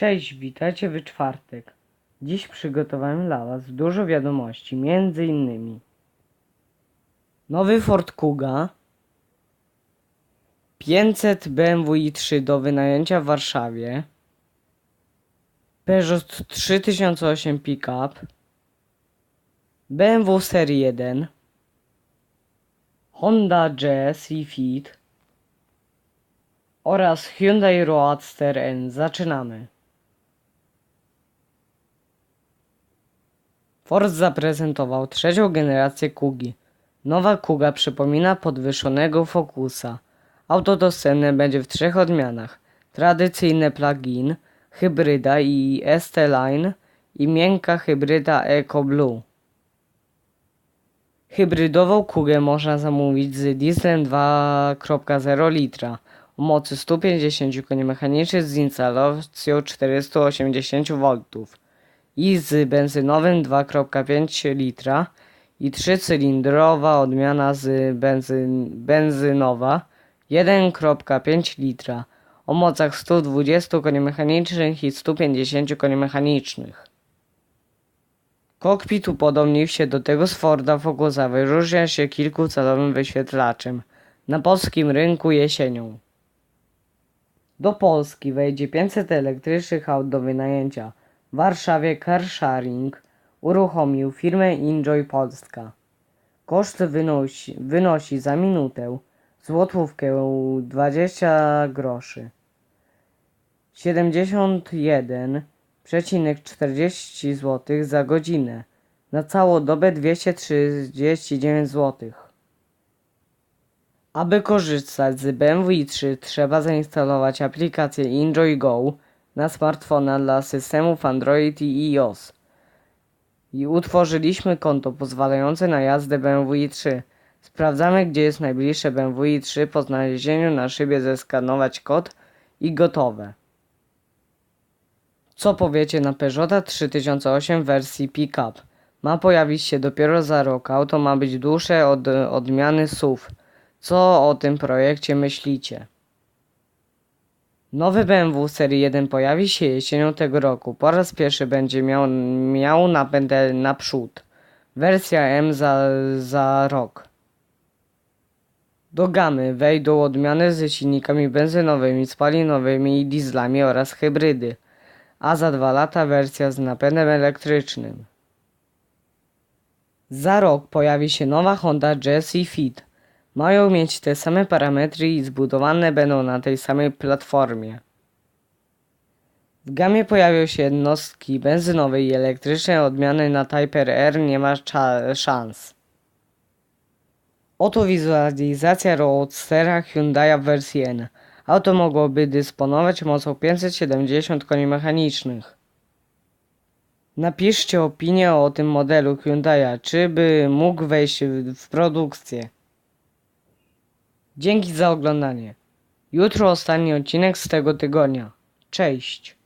Cześć, witajcie w czwartek. Dziś przygotowałem dla Was dużo wiadomości, między innymi Nowy Ford Kuga 500 BMW i3 do wynajęcia w Warszawie Peugeot 3008 Pickup BMW Serii 1 Honda Jazz i Fit oraz Hyundai Roadster N. Zaczynamy. Ford zaprezentował trzecią generację Kugi. Nowa Kuga przypomina podwyższonego Focusa. Auto dostępne będzie w trzech odmianach. Tradycyjne plug-in, hybryda i ST-Line i miękka hybryda Eco Blue. Hybrydową Kugę można zamówić z dieslem 2.0 litra o mocy 150 koni mechanicznych z instalacją 480 V i z benzynowym 2.5 litra i trzycylindrowa odmiana z benzyn, benzynowa 1.5 litra o mocach 120 koni mechanicznych i 150 koni mechanicznych. Kokpit upodobnił się do tego z Forda Focusa, wyróżnia się kilkucalowym wyświetlaczem na polskim rynku jesienią. Do Polski wejdzie 500 elektrycznych aut do wynajęcia. W Warszawie Carsharing uruchomił firmę Enjoy Polska. Koszt wynosi, wynosi za minutę złotówkę 20 groszy. 71,40 zł za godzinę. Na całą dobę 239 zł. Aby korzystać z BMW i3 trzeba zainstalować aplikację Enjoy Go na smartfona dla systemów Android i iOS. I utworzyliśmy konto pozwalające na jazdę BMW i3. Sprawdzamy gdzie jest najbliższe BMW i3 po znalezieniu na szybie zeskanować kod i gotowe. Co powiecie na Peugeota 3008 w wersji Pickup? Ma pojawić się dopiero za rok. Auto ma być dłuższe od odmiany SUV. Co o tym projekcie myślicie? Nowy BMW serii 1 pojawi się jesienią tego roku. Po raz pierwszy będzie miał, miał napęd naprzód. Wersja M za, za rok. Do gamy wejdą odmiany z silnikami benzynowymi, spalinowymi i dieslami oraz hybrydy, a za dwa lata wersja z napędem elektrycznym. Za rok pojawi się nowa Honda Jazz i Fit. Mają mieć te same parametry i zbudowane będą na tej samej platformie. W gamie pojawią się jednostki benzynowe i elektryczne odmiany na Type R nie ma szans. Oto wizualizacja Roadstera Hyundai w wersji N. Auto mogłoby dysponować mocą 570 koni mechanicznych. Napiszcie opinię o tym modelu Hyundai, czy by mógł wejść w produkcję. Dzięki za oglądanie. Jutro ostatni odcinek z tego tygodnia. Cześć.